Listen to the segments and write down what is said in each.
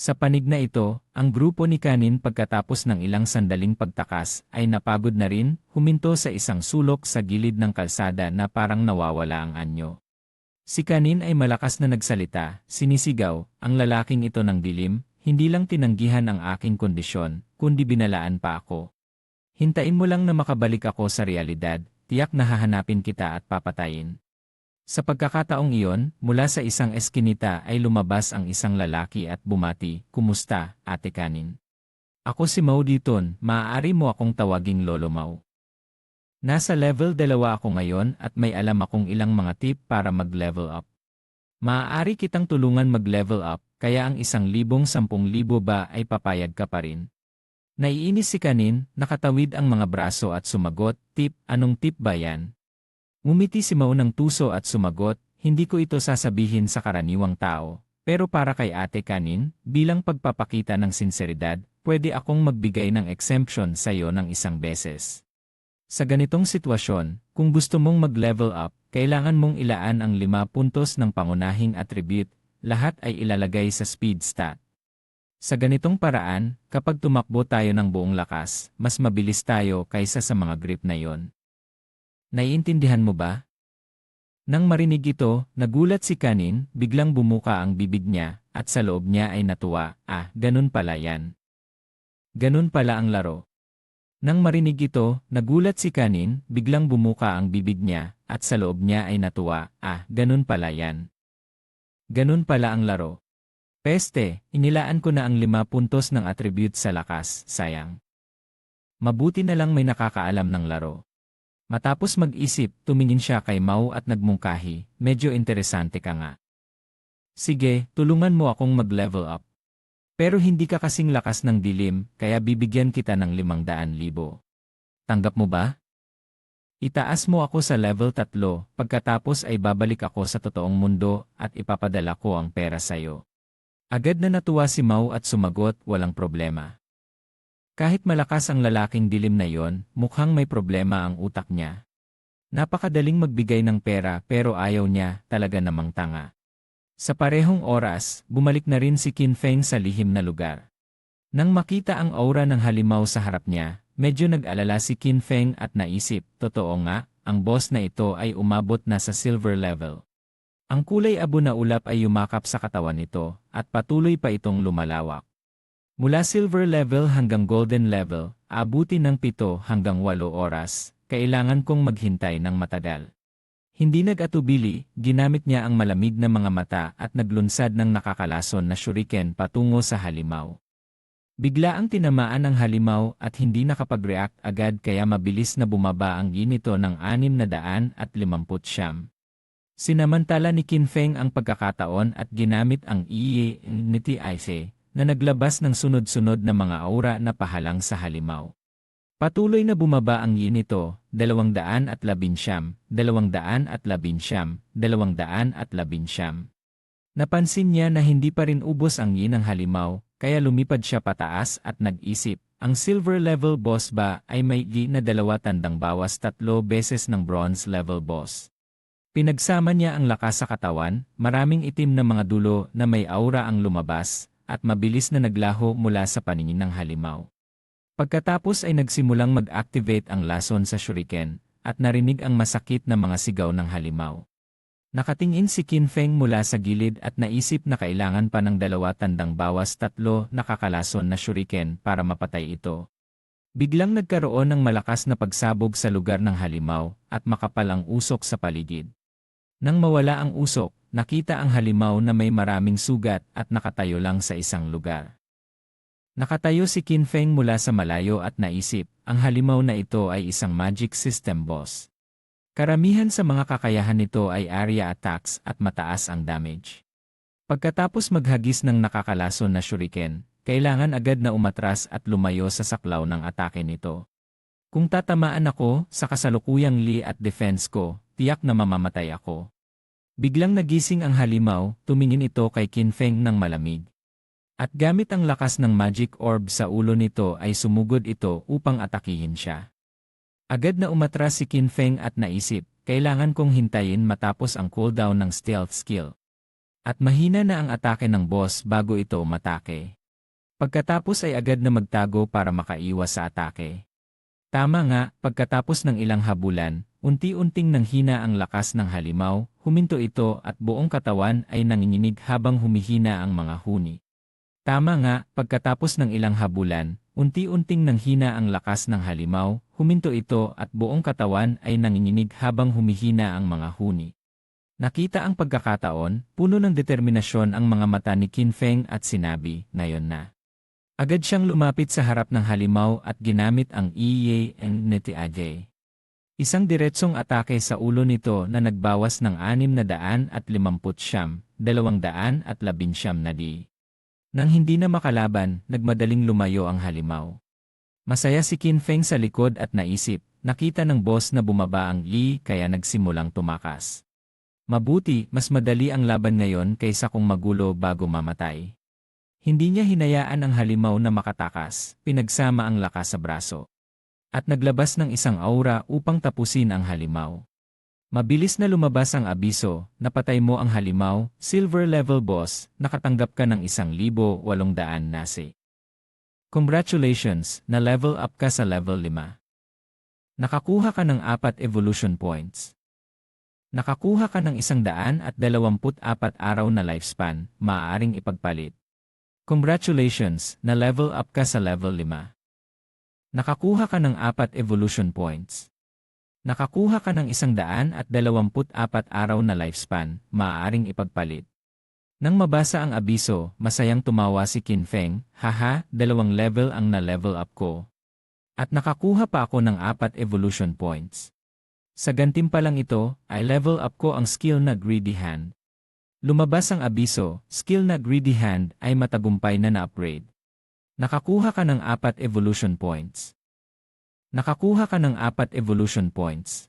Sa panig na ito, ang grupo ni Kanin pagkatapos ng ilang sandaling pagtakas ay napagod na rin, huminto sa isang sulok sa gilid ng kalsada na parang nawawala ang anyo. Si Kanin ay malakas na nagsalita, sinisigaw, ang lalaking ito ng dilim, hindi lang tinanggihan ang aking kondisyon, kundi binalaan pa ako. Hintayin mo lang na makabalik ako sa realidad, tiyak na hahanapin kita at papatayin. Sa pagkakataong iyon, mula sa isang eskinita ay lumabas ang isang lalaki at bumati, Kumusta, ate kanin? Ako si Mau Diton, maaari mo akong tawaging Lolo Mau. Nasa level 2 ako ngayon at may alam akong ilang mga tip para mag-level up. Maaari kitang tulungan mag-level up, kaya ang isang libong sampung libo ba ay papayag ka pa rin. Naiinis si Kanin, nakatawid ang mga braso at sumagot, tip, anong tip ba yan? Ngumiti si Mau ng tuso at sumagot, hindi ko ito sasabihin sa karaniwang tao, pero para kay ate kanin, bilang pagpapakita ng sinseridad, pwede akong magbigay ng exemption sa iyo ng isang beses. Sa ganitong sitwasyon, kung gusto mong mag-level up, kailangan mong ilaan ang lima puntos ng pangunahing attribute, lahat ay ilalagay sa speed stat. Sa ganitong paraan, kapag tumakbo tayo ng buong lakas, mas mabilis tayo kaysa sa mga grip na yon. Naiintindihan mo ba? Nang marinig ito, nagulat si Kanin, biglang bumuka ang bibig niya, at sa loob niya ay natuwa, ah, ganun pala yan. Ganun pala ang laro. Nang marinig ito, nagulat si Kanin, biglang bumuka ang bibig niya, at sa loob niya ay natuwa, ah, ganun pala yan. Ganun pala ang laro. Peste, inilaan ko na ang lima puntos ng attribute sa lakas, sayang. Mabuti na lang may nakakaalam ng laro. Matapos mag-isip, tumingin siya kay Mau at nagmungkahi, medyo interesante ka nga. Sige, tulungan mo akong mag-level up. Pero hindi ka kasing lakas ng dilim, kaya bibigyan kita ng limang daan libo. Tanggap mo ba? Itaas mo ako sa level 3, pagkatapos ay babalik ako sa totoong mundo at ipapadala ko ang pera sa'yo. Agad na natuwa si Mau at sumagot, walang problema. Kahit malakas ang lalaking dilim na yon, mukhang may problema ang utak niya. Napakadaling magbigay ng pera pero ayaw niya, talaga namang tanga. Sa parehong oras, bumalik na rin si Qin Feng sa lihim na lugar. Nang makita ang aura ng halimaw sa harap niya, medyo nag-alala si Qin Feng at naisip, totoo nga, ang boss na ito ay umabot na sa silver level. Ang kulay abo na ulap ay yumakap sa katawan nito, at patuloy pa itong lumalawak. Mula silver level hanggang golden level, abuti ng 7 hanggang 8 oras, kailangan kong maghintay ng matagal. Hindi nag-atubili, ginamit niya ang malamig na mga mata at naglunsad ng nakakalason na shuriken patungo sa halimaw. Bigla ang tinamaan ng halimaw at hindi nakapag-react agad kaya mabilis na bumaba ang ginito ng 650. Sinamantala ni Qin Feng ang pagkakataon at ginamit ang iye niti Aise na naglabas ng sunod-sunod na mga aura na pahalang sa halimaw. Patuloy na bumaba ang yin nito, 211, 211, 211. Napansin niya na hindi pa rin ubos ang yin ng halimaw, kaya lumipad siya pataas at nag-isip, ang silver level boss ba ay may gi na dalawa tandang bawas tatlo beses ng bronze level boss. Pinagsama niya ang lakas sa katawan, maraming itim na mga dulo na may aura ang lumabas, at mabilis na naglaho mula sa paningin ng halimaw. Pagkatapos ay nagsimulang mag-activate ang lason sa shuriken, at narinig ang masakit na mga sigaw ng halimaw. Nakatingin si Qin Feng mula sa gilid at naisip na kailangan pa ng dalawa tandang bawas tatlo nakakalason na shuriken para mapatay ito. Biglang nagkaroon ng malakas na pagsabog sa lugar ng halimaw at makapal ang usok sa paligid. Nang mawala ang usok, nakita ang halimaw na may maraming sugat at nakatayo lang sa isang lugar. Nakatayo si Qin Feng mula sa malayo at naisip, ang halimaw na ito ay isang magic system boss. Karamihan sa mga kakayahan nito ay area attacks at mataas ang damage. Pagkatapos maghagis ng nakakalason na shuriken, kailangan agad na umatras at lumayo sa saklaw ng atake nito. Kung tatamaan ako sa kasalukuyang li at defense ko, tiyak na mamamatay ako. Biglang nagising ang halimaw, tumingin ito kay Qin Feng ng malamig. At gamit ang lakas ng magic orb sa ulo nito ay sumugod ito upang atakihin siya. Agad na umatras si Qin Feng at naisip, kailangan kong hintayin matapos ang cooldown ng stealth skill. At mahina na ang atake ng boss bago ito umatake. Pagkatapos ay agad na magtago para makaiwas sa atake. Tama nga, pagkatapos ng ilang habulan, unti-unting nanghina ang lakas ng halimaw, huminto ito at buong katawan ay nanginginig habang humihina ang mga huni. Tama nga, pagkatapos ng ilang habulan, unti-unting nanghina ang lakas ng halimaw, huminto ito at buong katawan ay nanginginig habang humihina ang mga huni. Nakita ang pagkakataon, puno ng determinasyon ang mga mata ni Qin Feng at sinabi, ngayon na. Agad siyang lumapit sa harap ng halimaw at ginamit ang Iye and Neti Ajay. Isang diretsong atake sa ulo nito na nagbawas ng 650 at 50 200 at 11 na di. Nang hindi na makalaban, nagmadaling lumayo ang halimaw. Masaya si Qin Feng sa likod at naisip, nakita ng boss na bumaba ang Li kaya nagsimulang tumakas. Mabuti, mas madali ang laban ngayon kaysa kung magulo bago mamatay. Hindi niya hinayaan ang halimaw na makatakas, pinagsama ang lakas sa braso. At naglabas ng isang aura upang tapusin ang halimaw. Mabilis na lumabas ang abiso, napatay mo ang halimaw, silver level boss, nakatanggap ka ng isang libo walong daan nasi. Congratulations, na level up ka sa level 5. Nakakuha ka ng apat evolution points. Nakakuha ka ng isang daan at dalawamput apat araw na lifespan, maaaring ipagpalit. Congratulations, na level up ka sa level 5. Nakakuha ka ng apat evolution points. Nakakuha ka ng isang daan at dalawamput apat araw na lifespan, maaaring ipagpalit. Nang mabasa ang abiso, masayang tumawa si Qin Feng, haha, dalawang level ang na-level up ko. At nakakuha pa ako ng apat evolution points. Sa gantimpalang ito, ay level up ko ang skill na Greedy Hand. Lumabas ang abiso, skill na Greedy Hand ay matagumpay na na-upgrade. Nakakuha ka ng apat evolution points. Nakakuha ka ng apat evolution points.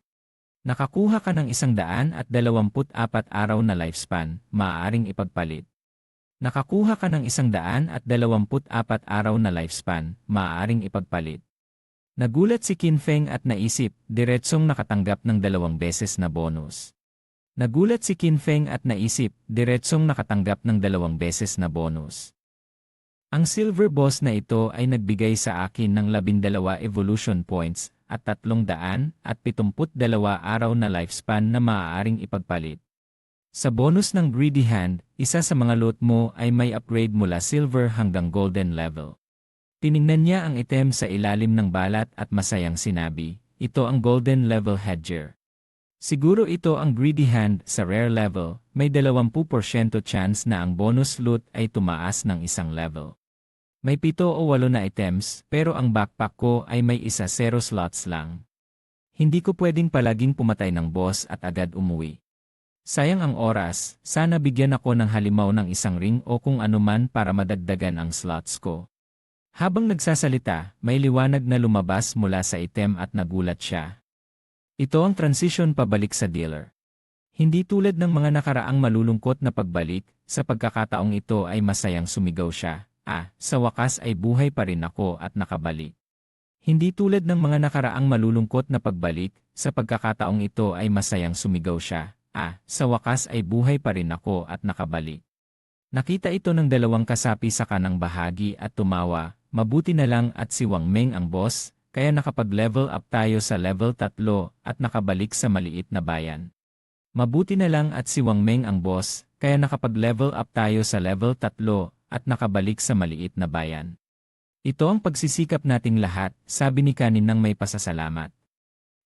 Nakakuha ka ng isang daan at dalawamput apat araw na lifespan, maaaring ipagpalit. Nakakuha ka ng isang daan at dalawamput apat araw na lifespan, maaaring ipagpalit. Nagulat si Qin Feng at naisip, diretsong nakatanggap ng dalawang beses na bonus. Nagulat si Qin Feng at naisip, diretsong nakatanggap ng dalawang beses na bonus. Ang silver boss na ito ay nagbigay sa akin ng labindalawa evolution points at tatlong daan at pitumput dalawa araw na lifespan na maaaring ipagpalit. Sa bonus ng Greedy Hand, isa sa mga loot mo ay may upgrade mula silver hanggang golden level. Tiningnan niya ang item sa ilalim ng balat at masayang sinabi, ito ang golden level hedger. Siguro ito ang greedy hand sa rare level, may 20% chance na ang bonus loot ay tumaas ng isang level. May pito o walo na items, pero ang backpack ko ay may isa zero slots lang. Hindi ko pwedeng palaging pumatay ng boss at agad umuwi. Sayang ang oras, sana bigyan ako ng halimaw ng isang ring o kung anuman para madagdagan ang slots ko. Habang nagsasalita, may liwanag na lumabas mula sa item at nagulat siya. Ito ang transition pabalik sa dealer. Hindi tulad ng mga nakaraang malulungkot na pagbalik, sa pagkakataong ito ay masayang sumigaw siya, ah, sa wakas ay buhay pa rin ako at nakabalik. Hindi tulad ng mga nakaraang malulungkot na pagbalik, sa pagkakataong ito ay masayang sumigaw siya, ah, sa wakas ay buhay pa rin ako at nakabalik. Nakita ito ng dalawang kasapi sa kanang bahagi at tumawa, mabuti na lang at si Wang Meng ang boss, kaya nakapag-level up tayo sa level 3 at nakabalik sa maliit na bayan. Mabuti na lang at si Wang Meng ang boss, kaya nakapag-level up tayo sa level 3 at nakabalik sa maliit na bayan. Ito ang pagsisikap nating lahat, sabi ni Kanin nang may pasasalamat.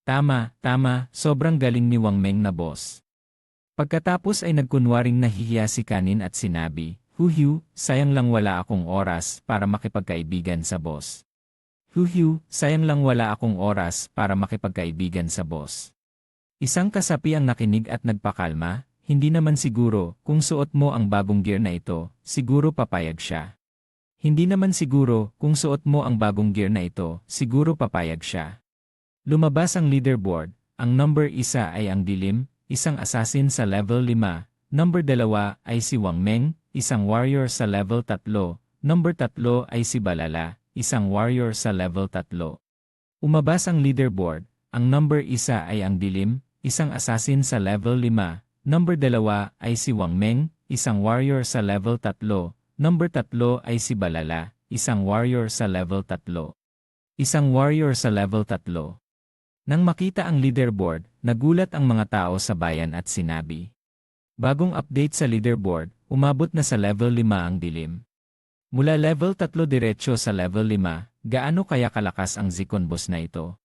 Tama, tama, sobrang galing ni Wang Meng na boss. Pagkatapos ay nagkunwaring nahihiya si Kanin at sinabi, Huhyu, sayang lang wala akong oras para makipagkaibigan sa boss. Huhyu, sayang lang wala akong oras para makipagkaibigan sa boss. Isang kasapi ang nakinig at nagpakalma, hindi naman siguro kung suot mo ang bagong gear na ito, siguro papayag siya. Hindi naman siguro kung suot mo ang bagong gear na ito, siguro papayag siya. Lumabas ang leaderboard, ang number isa ay ang dilim, isang assassin sa level 5, number dalawa ay si Wang Meng, isang warrior sa level 3, number tatlo ay si Balala, isang warrior sa level 3. Umabas ang leaderboard, ang number isa ay ang dilim, isang assassin sa level 5, Number 2 ay si Wang Meng, isang warrior sa level 3. Number 3 ay si Balala, isang warrior sa level 3. Isang warrior sa level 3. Nang makita ang leaderboard, nagulat ang mga tao sa bayan at sinabi. Bagong update sa leaderboard, umabot na sa level 5 ang dilim. Mula level 3 diretso sa level 5, gaano kaya kalakas ang Zikon boss na ito?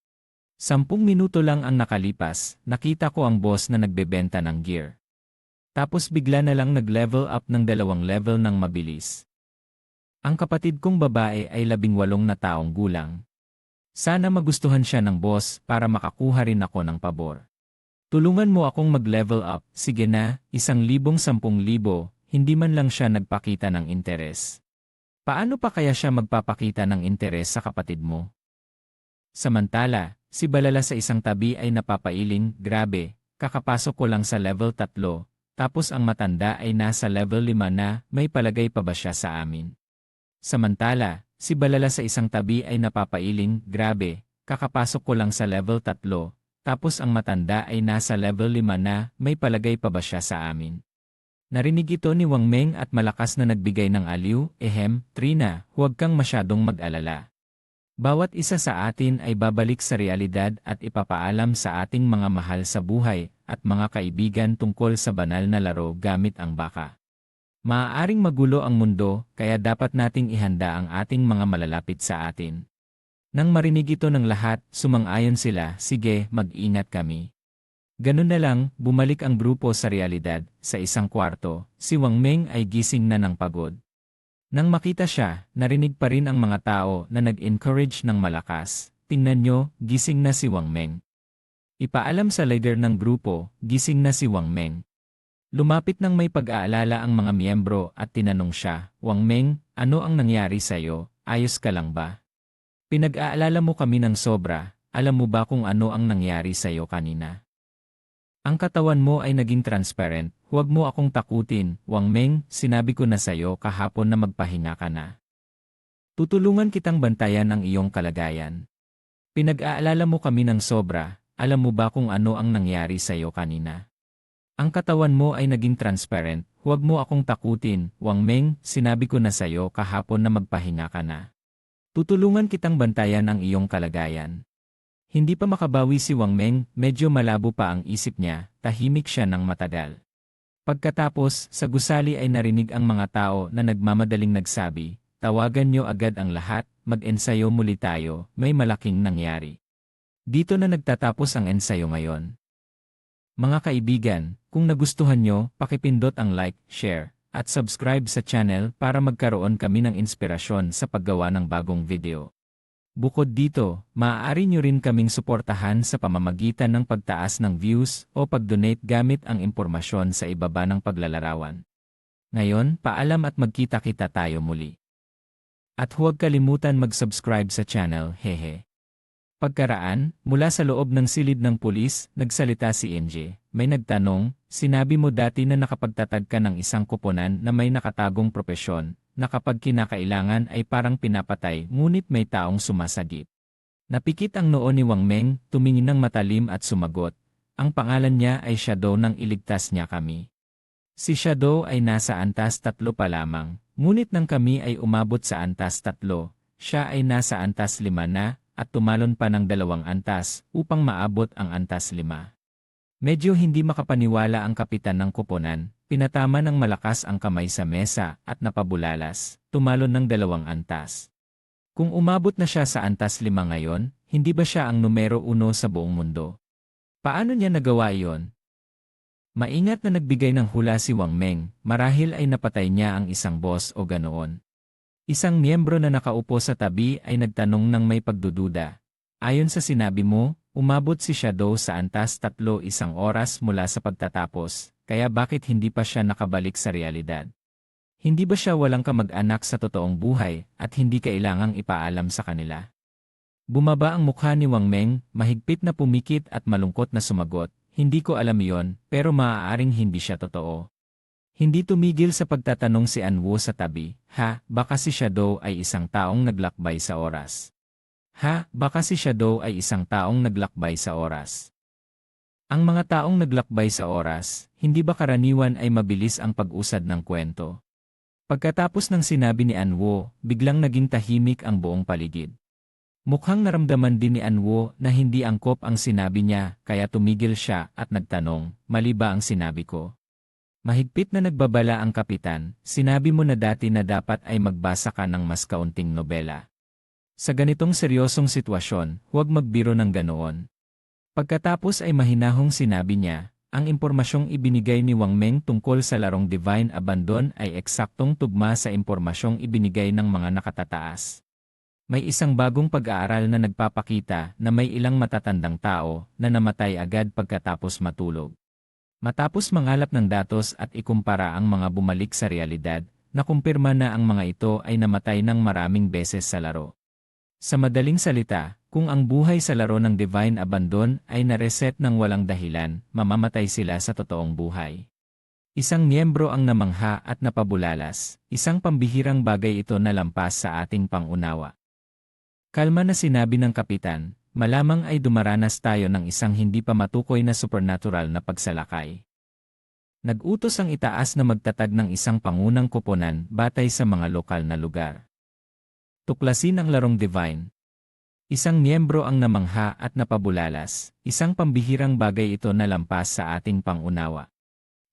Sampung minuto lang ang nakalipas, nakita ko ang boss na nagbebenta ng gear. Tapos bigla na lang nag-level up ng dalawang level ng mabilis. Ang kapatid kong babae ay labing walong na taong gulang. Sana magustuhan siya ng boss para makakuha rin ako ng pabor. Tulungan mo akong mag-level up, sige na, isang libong sampung libo, hindi man lang siya nagpakita ng interes. Paano pa kaya siya magpapakita ng interes sa kapatid mo? Samantala, si Balala sa isang tabi ay napapailing, grabe, kakapasok ko lang sa level 3, tapos ang matanda ay nasa level 5 na, may palagay pa ba siya sa amin? Samantala, si Balala sa isang tabi ay napapailing, grabe, kakapasok ko lang sa level 3, tapos ang matanda ay nasa level 5 na, may palagay pa ba siya sa amin? Narinig ito ni Wang Meng at malakas na nagbigay ng aliw, ehem, Trina, huwag kang masyadong mag-alala. Bawat isa sa atin ay babalik sa realidad at ipapaalam sa ating mga mahal sa buhay at mga kaibigan tungkol sa banal na laro gamit ang baka. Maaaring magulo ang mundo, kaya dapat nating ihanda ang ating mga malalapit sa atin. Nang marinig ito ng lahat, sumang-ayon sila, sige, mag-ingat kami. Ganun na lang, bumalik ang grupo sa realidad, sa isang kwarto, si Wang Meng ay gising na ng pagod. Nang makita siya, narinig pa rin ang mga tao na nag-encourage ng malakas. Tingnan nyo, gising na si Wang Meng. Ipaalam sa leader ng grupo, gising na si Wang Meng. Lumapit ng may pag-aalala ang mga miyembro at tinanong siya, Wang Meng, ano ang nangyari sa'yo, ayos ka lang ba? Pinag-aalala mo kami ng sobra, alam mo ba kung ano ang nangyari sa'yo kanina? Ang katawan mo ay naging transparent, huwag mo akong takutin, Wang Meng, sinabi ko na sa'yo kahapon na magpahinga ka na. Tutulungan kitang bantayan ang iyong kalagayan. Pinag-aalala mo kami ng sobra, alam mo ba kung ano ang nangyari sa'yo kanina? Ang katawan mo ay naging transparent, huwag mo akong takutin, Wang Meng, sinabi ko na sa'yo kahapon na magpahinga ka na. Tutulungan kitang bantayan ang iyong kalagayan. Hindi pa makabawi si Wang Meng, medyo malabo pa ang isip niya, tahimik siya ng matagal. Pagkatapos, sa gusali ay narinig ang mga tao na nagmamadaling nagsabi, tawagan niyo agad ang lahat, mag-ensayo muli tayo, may malaking nangyari. Dito na nagtatapos ang ensayo ngayon. Mga kaibigan, kung nagustuhan nyo, pakipindot ang like, share, at subscribe sa channel para magkaroon kami ng inspirasyon sa paggawa ng bagong video. Bukod dito, maaari nyo rin kaming suportahan sa pamamagitan ng pagtaas ng views o pag-donate gamit ang impormasyon sa ibaba ng paglalarawan. Ngayon, paalam at magkita-kita tayo muli. At huwag kalimutan mag-subscribe sa channel, hehe. Pagkaraan, mula sa loob ng silid ng pulis, nagsalita si NJ. May nagtanong, sinabi mo dati na nakapagtatag ka ng isang kuponan na may nakatagong propesyon, na kapag kinakailangan ay parang pinapatay ngunit may taong sumasagip. Napikit ang noo ni Wang Meng, tumingin ng matalim at sumagot. Ang pangalan niya ay Shadow nang iligtas niya kami. Si Shadow ay nasa antas tatlo pa lamang, ngunit nang kami ay umabot sa antas tatlo, siya ay nasa antas lima na, at tumalon pa ng dalawang antas upang maabot ang antas lima. Medyo hindi makapaniwala ang kapitan ng kuponan, Pinatama ng malakas ang kamay sa mesa at napabulalas, tumalon ng dalawang antas. Kung umabot na siya sa antas lima ngayon, hindi ba siya ang numero uno sa buong mundo? Paano niya nagawa iyon? Maingat na nagbigay ng hula si Wang Meng, marahil ay napatay niya ang isang boss o ganoon. Isang miyembro na nakaupo sa tabi ay nagtanong ng may pagdududa. Ayon sa sinabi mo, umabot si Shadow sa antas tatlo isang oras mula sa pagtatapos, kaya bakit hindi pa siya nakabalik sa realidad? Hindi ba siya walang kamag-anak sa totoong buhay at hindi kailangang ipaalam sa kanila? Bumaba ang mukha ni Wang Meng, mahigpit na pumikit at malungkot na sumagot, hindi ko alam iyon, pero maaaring hindi siya totoo. Hindi tumigil sa pagtatanong si Anwo sa tabi, ha, baka si Shadow ay isang taong naglakbay sa oras. Ha, baka si Shadow ay isang taong naglakbay sa oras. Ang mga taong naglakbay sa oras, hindi ba karaniwan ay mabilis ang pag-usad ng kwento? Pagkatapos ng sinabi ni Anwo, biglang naging tahimik ang buong paligid. Mukhang naramdaman din ni Anwo na hindi angkop ang sinabi niya kaya tumigil siya at nagtanong, mali ba ang sinabi ko? Mahigpit na nagbabala ang kapitan, sinabi mo na dati na dapat ay magbasa ka ng mas kaunting nobela. Sa ganitong seryosong sitwasyon, huwag magbiro ng ganoon. Pagkatapos ay mahinahong sinabi niya, ang impormasyong ibinigay ni Wang Meng tungkol sa larong Divine Abandon ay eksaktong tugma sa impormasyong ibinigay ng mga nakatataas. May isang bagong pag-aaral na nagpapakita na may ilang matatandang tao na namatay agad pagkatapos matulog. Matapos mangalap ng datos at ikumpara ang mga bumalik sa realidad, nakumpirma na ang mga ito ay namatay ng maraming beses sa laro. Sa madaling salita, kung ang buhay sa laro ng Divine Abandon ay nareset ng walang dahilan, mamamatay sila sa totoong buhay. Isang miyembro ang namangha at napabulalas, isang pambihirang bagay ito na lampas sa ating pangunawa. Kalma na sinabi ng kapitan, malamang ay dumaranas tayo ng isang hindi pa matukoy na supernatural na pagsalakay. Nag-utos ang itaas na magtatag ng isang pangunang koponan batay sa mga lokal na lugar. Tuklasin ang larong divine, Isang miyembro ang namangha at napabulalas, isang pambihirang bagay ito na lampas sa ating pangunawa.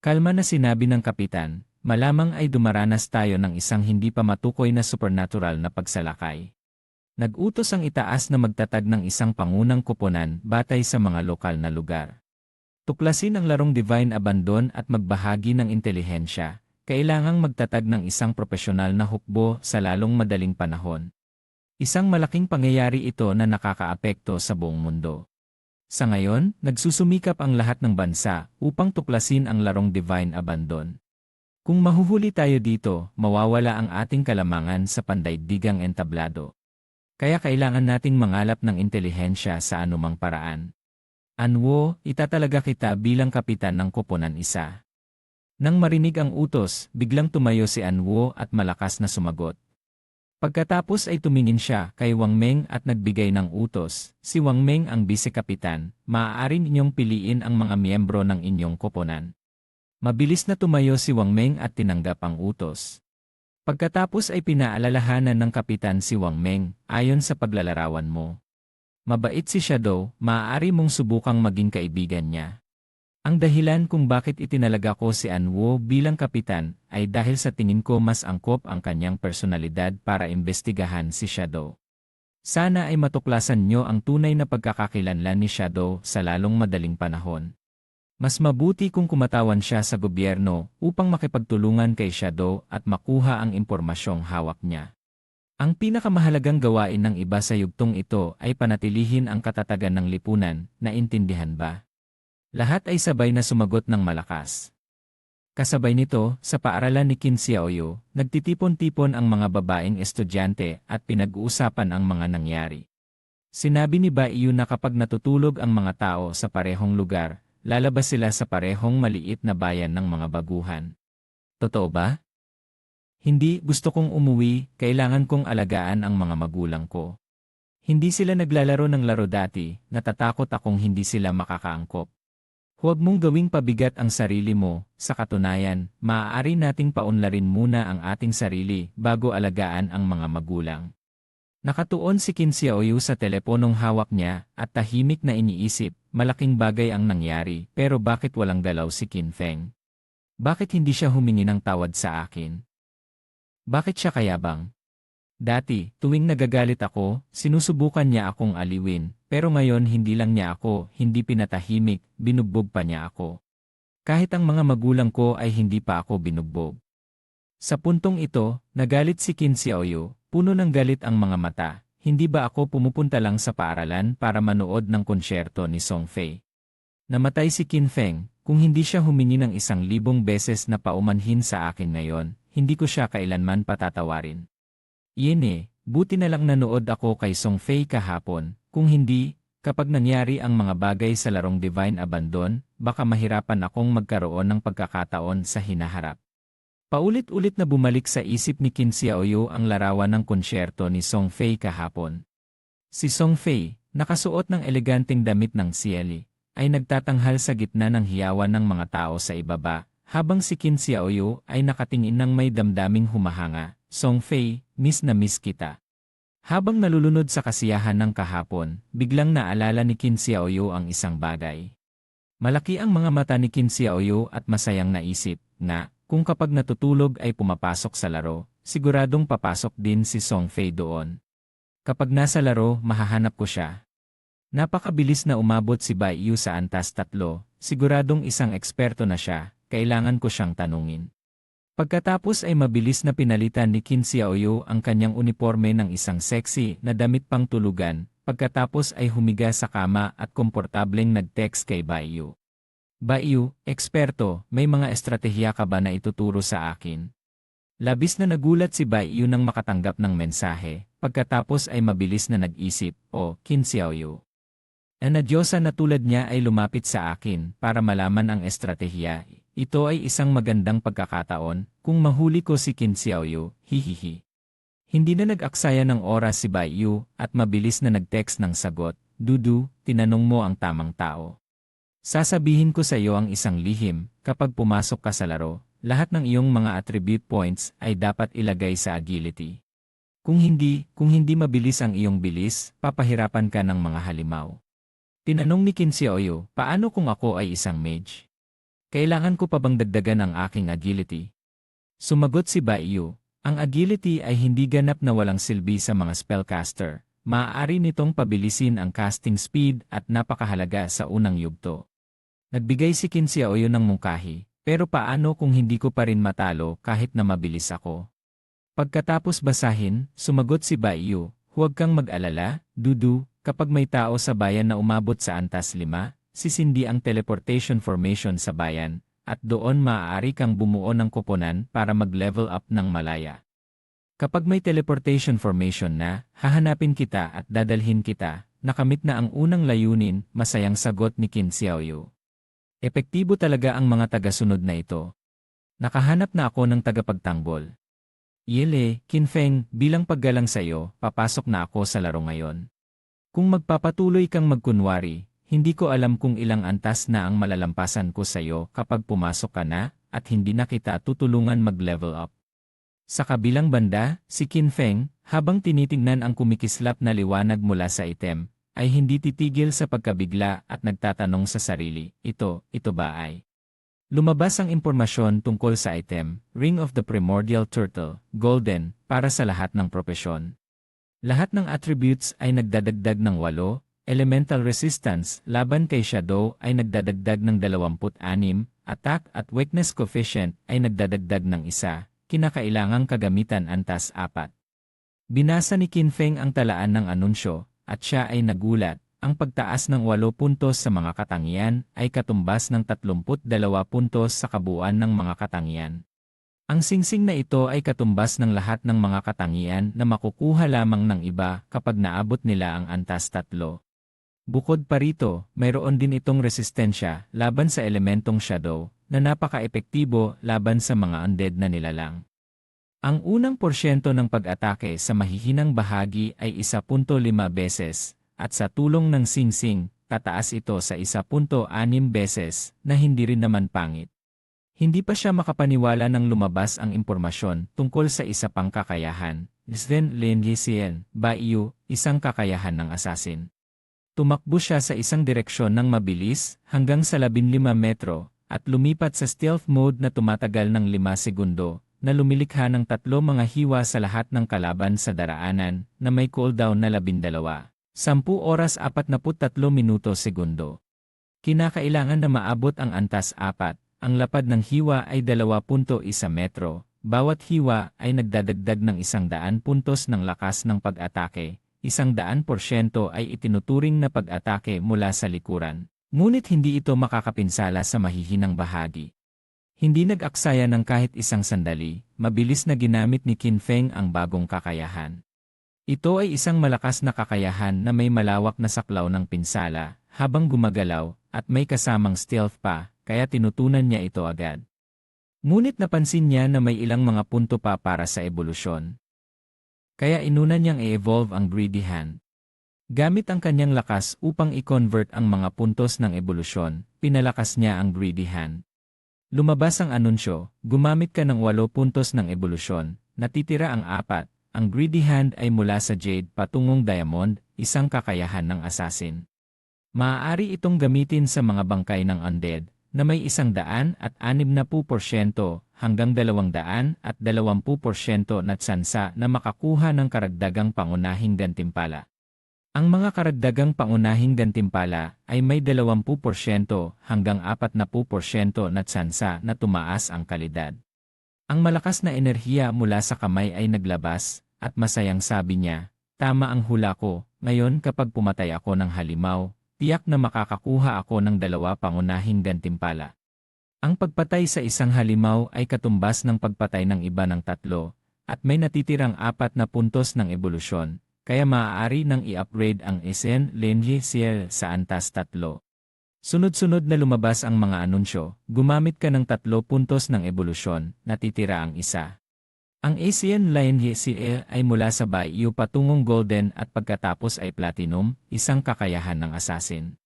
Kalma na sinabi ng kapitan, malamang ay dumaranas tayo ng isang hindi pa matukoy na supernatural na pagsalakay. Nag-utos ang itaas na magtatag ng isang pangunang kuponan batay sa mga lokal na lugar. Tuklasin ang larong divine abandon at magbahagi ng intelihensya, kailangang magtatag ng isang profesional na hukbo sa lalong madaling panahon. Isang malaking pangyayari ito na nakakaapekto sa buong mundo. Sa ngayon, nagsusumikap ang lahat ng bansa upang tuklasin ang larong divine abandon. Kung mahuhuli tayo dito, mawawala ang ating kalamangan sa pandaigdigang entablado. Kaya kailangan nating mangalap ng intelihensya sa anumang paraan. Anwo, itatalaga kita bilang kapitan ng koponan isa. Nang marinig ang utos, biglang tumayo si Anwo at malakas na sumagot. Pagkatapos ay tumingin siya kay Wang Meng at nagbigay ng utos. Si Wang Meng ang bisekapitan, maaari ninyong piliin ang mga miyembro ng inyong koponan. Mabilis na tumayo si Wang Meng at tinanggap ang utos. Pagkatapos ay pinaalalahanan ng kapitan si Wang Meng, ayon sa paglalarawan mo. Mabait si Shadow, maaari mong subukang maging kaibigan niya. Ang dahilan kung bakit itinalaga ko si Anwo bilang kapitan ay dahil sa tingin ko mas angkop ang kanyang personalidad para imbestigahan si Shadow. Sana ay matuklasan nyo ang tunay na pagkakakilanlan ni Shadow sa lalong madaling panahon. Mas mabuti kung kumatawan siya sa gobyerno upang makipagtulungan kay Shadow at makuha ang impormasyong hawak niya. Ang pinakamahalagang gawain ng iba sa yugtong ito ay panatilihin ang katatagan ng lipunan, naintindihan ba? Lahat ay sabay na sumagot ng malakas. Kasabay nito, sa paaralan ni Qin Xiaoyu, nagtitipon-tipon ang mga babaeng estudyante at pinag-uusapan ang mga nangyari. Sinabi ni Ba Iyu na kapag natutulog ang mga tao sa parehong lugar, lalabas sila sa parehong maliit na bayan ng mga baguhan. Totoo ba? Hindi, gusto kong umuwi, kailangan kong alagaan ang mga magulang ko. Hindi sila naglalaro ng laro dati, natatakot akong hindi sila makakaangkop. Huwag mong gawing pabigat ang sarili mo, sa katunayan, maaari nating paunlarin muna ang ating sarili bago alagaan ang mga magulang. Nakatuon si Qin Xiaoyu sa teleponong hawak niya at tahimik na iniisip, malaking bagay ang nangyari pero bakit walang dalaw si Qin Feng? Bakit hindi siya humingi ng tawad sa akin? Bakit siya kayabang? Dati, tuwing nagagalit ako, sinusubukan niya akong aliwin, pero ngayon hindi lang niya ako, hindi pinatahimik, binugbog pa niya ako. Kahit ang mga magulang ko ay hindi pa ako binugbog. Sa puntong ito, nagalit si Qin Xiaoyu, puno ng galit ang mga mata, hindi ba ako pumupunta lang sa paaralan para manood ng konsyerto ni Song Fei? Namatay si Qin Feng, kung hindi siya humingi ng isang libong beses na paumanhin sa akin ngayon, hindi ko siya kailanman patatawarin. Iyan eh, buti na lang nanood ako kay Song Fei kahapon, kung hindi, kapag nangyari ang mga bagay sa larong Divine Abandon, baka mahirapan akong magkaroon ng pagkakataon sa hinaharap. Paulit-ulit na bumalik sa isip ni Qin Xiaoyu ang larawan ng konsyerto ni Song Fei kahapon. Si Song Fei, nakasuot ng eleganteng damit ng sieli, ay nagtatanghal sa gitna ng hiyawan ng mga tao sa ibaba, habang si Qin Xiaoyu ay nakatingin ng may damdaming humahanga. Song Fei, miss na miss kita. Habang nalulunod sa kasiyahan ng kahapon, biglang naalala ni Qin Xiaoyu ang isang bagay. Malaki ang mga mata ni Qin Xiaoyu at masayang naisip na kung kapag natutulog ay pumapasok sa laro, siguradong papasok din si Song Fei doon. Kapag nasa laro, mahahanap ko siya. Napakabilis na umabot si Bai Yu sa antas tatlo, siguradong isang eksperto na siya, kailangan ko siyang tanungin. Pagkatapos ay mabilis na pinalitan ni Qin Xiaoyu ang kanyang uniforme ng isang sexy na damit pang tulugan, pagkatapos ay humiga sa kama at komportableng nag-text kay Bai Yu. Bai Yu, eksperto, may mga estratehiya ka ba na ituturo sa akin? Labis na nagulat si Bai Yu nang makatanggap ng mensahe, pagkatapos ay mabilis na nag-isip, o, Qin Xiaoyu. Ang na na tulad niya ay lumapit sa akin para malaman ang estratehiya. Ito ay isang magandang pagkakataon kung mahuli ko si Qin Xiaoyu, hihihi. Hindi na nag-aksaya ng oras si Bai Yu at mabilis na nag-text ng sagot, Dudu, tinanong mo ang tamang tao. Sasabihin ko sa iyo ang isang lihim, kapag pumasok ka sa laro, lahat ng iyong mga attribute points ay dapat ilagay sa agility. Kung hindi, kung hindi mabilis ang iyong bilis, papahirapan ka ng mga halimaw. Tinanong ni Qin Xiaoyu, paano kung ako ay isang mage? Kailangan ko pa bang dagdagan ang aking agility? Sumagot si Bai Yu, ang agility ay hindi ganap na walang silbi sa mga spellcaster. Maaari nitong pabilisin ang casting speed at napakahalaga sa unang yugto. Nagbigay si Qin Xiaoyu ng mungkahi, pero paano kung hindi ko pa rin matalo kahit na mabilis ako? Pagkatapos basahin, sumagot si Bai Yu, huwag kang mag-alala, Dudu, Kapag may tao sa bayan na umabot sa antas 5, sisindi ang teleportation formation sa bayan, at doon maaari kang bumuo ng kuponan para mag-level up ng malaya. Kapag may teleportation formation na, hahanapin kita at dadalhin kita, nakamit na ang unang layunin, masayang sagot ni Qin Xiaoyu. Epektibo talaga ang mga tagasunod na ito. Nakahanap na ako ng tagapagtanggol. Yele, Kinfeng, bilang paggalang sa iyo, papasok na ako sa laro ngayon. Kung magpapatuloy kang magkunwari, hindi ko alam kung ilang antas na ang malalampasan ko sa iyo kapag pumasok ka na at hindi na kita tutulungan mag-level up. Sa kabilang banda, si Qin Feng, habang tinitingnan ang kumikislap na liwanag mula sa item, ay hindi titigil sa pagkabigla at nagtatanong sa sarili, ito, ito ba ay? Lumabas ang impormasyon tungkol sa item, Ring of the Primordial Turtle, Golden, para sa lahat ng propesyon. Lahat ng attributes ay nagdadagdag ng 8, elemental resistance laban kay Shadow ay nagdadagdag ng 26, attack at weakness coefficient ay nagdadagdag ng isa, kinakailangang kagamitan antas 4. Binasa ni Kinfeng ang talaan ng anunsyo, at siya ay nagulat, ang pagtaas ng 8 puntos sa mga katangian ay katumbas ng 32 puntos sa kabuuan ng mga katangian. Ang singsing na ito ay katumbas ng lahat ng mga katangian na makukuha lamang ng iba kapag naabot nila ang antas tatlo. Bukod pa rito, mayroon din itong resistensya laban sa elementong shadow na napaka-epektibo laban sa mga undead na nilalang. Ang unang porsyento ng pag-atake sa mahihinang bahagi ay 1.5 beses, at sa tulong ng singsing, tataas ito sa 1.6 beses na hindi rin naman pangit. Hindi pa siya makapaniwala nang lumabas ang impormasyon tungkol sa isa pang kakayahan, Sven Lin Yisien, Baiyu, isang kakayahan ng asasin. Tumakbo siya sa isang direksyon ng mabilis hanggang sa 15 metro at lumipat sa stealth mode na tumatagal ng 5 segundo na lumilikha ng tatlo mga hiwa sa lahat ng kalaban sa daraanan na may cooldown na 12. 10 oras 43 minuto segundo. Kinakailangan na maabot ang antas 4 ang lapad ng hiwa ay 2.1 metro. Bawat hiwa ay nagdadagdag ng isang daan puntos ng lakas ng pag-atake. Isang daan porsyento ay itinuturing na pag-atake mula sa likuran. Ngunit hindi ito makakapinsala sa mahihinang bahagi. Hindi nag-aksaya ng kahit isang sandali, mabilis na ginamit ni Qin Feng ang bagong kakayahan. Ito ay isang malakas na kakayahan na may malawak na saklaw ng pinsala, habang gumagalaw, at may kasamang stealth pa, kaya tinutunan niya ito agad. Ngunit napansin niya na may ilang mga punto pa para sa ebolusyon. Kaya inuna niyang i-evolve ang Greedy Hand. Gamit ang kanyang lakas upang i-convert ang mga puntos ng ebolusyon, pinalakas niya ang greedy hand. Lumabas ang anunsyo, gumamit ka ng 8 puntos ng ebolusyon, natitira ang apat, ang greedy hand ay mula sa jade patungong diamond, isang kakayahan ng assassin. Maaari itong gamitin sa mga bangkay ng undead, na may isang daan at anim na po porsyento hanggang dalawang daan at dalawampu porsyento na tsansa na makakuha ng karagdagang pangunahing gantimpala. Ang mga karagdagang pangunahing gantimpala ay may 20% hanggang 40% na tsansa na tumaas ang kalidad. Ang malakas na enerhiya mula sa kamay ay naglabas, at masayang sabi niya, Tama ang hula ko, ngayon kapag pumatay ako ng halimaw, tiyak na makakakuha ako ng dalawa pangunahing gantimpala. Ang pagpatay sa isang halimaw ay katumbas ng pagpatay ng iba ng tatlo, at may natitirang apat na puntos ng ebolusyon, kaya maaari nang i-upgrade ang SN Lenji sa Antas 3. Sunod-sunod na lumabas ang mga anunsyo, gumamit ka ng tatlo puntos ng ebolusyon, natitira ang isa. Ang ASEAN Lenji Ciel ay mula sa Bayou patungong Golden at pagkatapos ay Platinum, isang kakayahan ng assassin.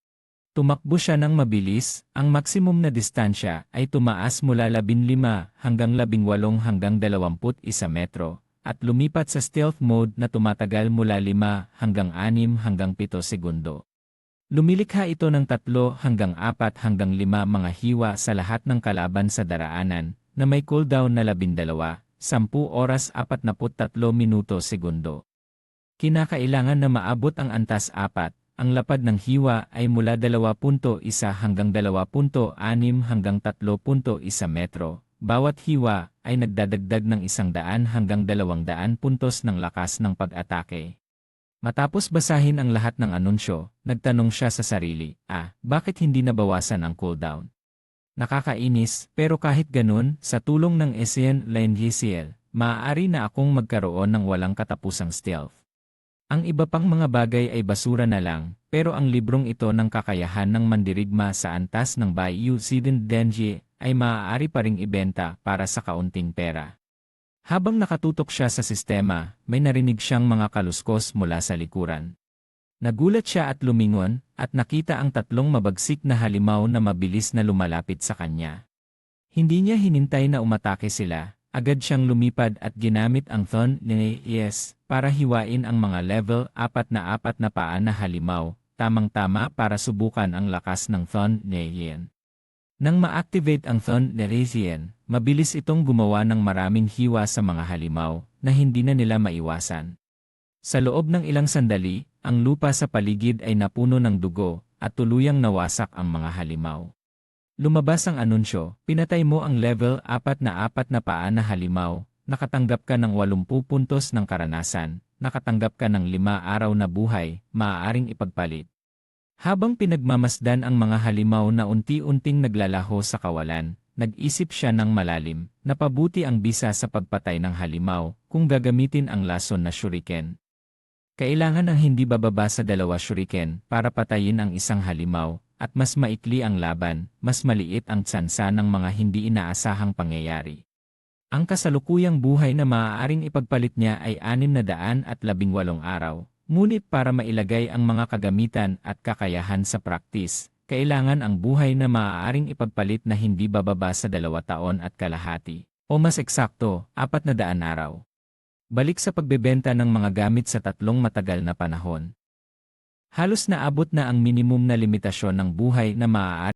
Tumakbo siya ng mabilis, ang maksimum na distansya ay tumaas mula 15 hanggang 18 hanggang 21 metro, at lumipat sa stealth mode na tumatagal mula 5 hanggang 6 hanggang 7 segundo. Lumilikha ito ng 3 hanggang 4 hanggang 5 mga hiwa sa lahat ng kalaban sa daraanan, na may cooldown na 12, 10 oras 43 minuto segundo. Kinakailangan na maabot ang antas 4, ang lapad ng hiwa ay mula 2.1 hanggang 2.6 hanggang 3.1 metro. Bawat hiwa ay nagdadagdag ng 100 hanggang 200 puntos ng lakas ng pag-atake. Matapos basahin ang lahat ng anunsyo, nagtanong siya sa sarili, ah, bakit hindi nabawasan ang cooldown? Nakakainis, pero kahit ganun, sa tulong ng SN Lenghisiel, maaari na akong magkaroon ng walang katapusang stealth. Ang iba pang mga bagay ay basura na lang, pero ang librong ito ng kakayahan ng mandirigma sa antas ng Bayou Sidin Denji ay maaari pa ring ibenta para sa kaunting pera. Habang nakatutok siya sa sistema, may narinig siyang mga kaluskos mula sa likuran. Nagulat siya at lumingon, at nakita ang tatlong mabagsik na halimaw na mabilis na lumalapit sa kanya. Hindi niya hinintay na umatake sila, Agad siyang lumipad at ginamit ang Thon ni Yes para hiwain ang mga level 4 na 4 na paa na halimaw, tamang-tama para subukan ang lakas ng Thon ni Yen. Nang ma-activate ang Thon ni mabilis itong gumawa ng maraming hiwa sa mga halimaw na hindi na nila maiwasan. Sa loob ng ilang sandali, ang lupa sa paligid ay napuno ng dugo at tuluyang nawasak ang mga halimaw. Lumabas ang anunsyo, pinatay mo ang level 4 na 4 na paa na halimaw, nakatanggap ka ng 80 puntos ng karanasan, nakatanggap ka ng 5 araw na buhay, maaaring ipagpalit. Habang pinagmamasdan ang mga halimaw na unti-unting naglalaho sa kawalan, nag-isip siya ng malalim, napabuti ang bisa sa pagpatay ng halimaw kung gagamitin ang lason na shuriken. Kailangan ang hindi bababa sa dalawa shuriken para patayin ang isang halimaw, at mas maikli ang laban, mas maliit ang tsansa ng mga hindi inaasahang pangyayari. Ang kasalukuyang buhay na maaaring ipagpalit niya ay anim na daan at labing walong araw, ngunit para mailagay ang mga kagamitan at kakayahan sa praktis, kailangan ang buhay na maaaring ipagpalit na hindi bababa sa dalawa taon at kalahati, o mas eksakto, apat na daan araw. Balik sa pagbebenta ng mga gamit sa tatlong matagal na panahon. Halos naabot na ang minimum na limitasyon ng buhay na maaari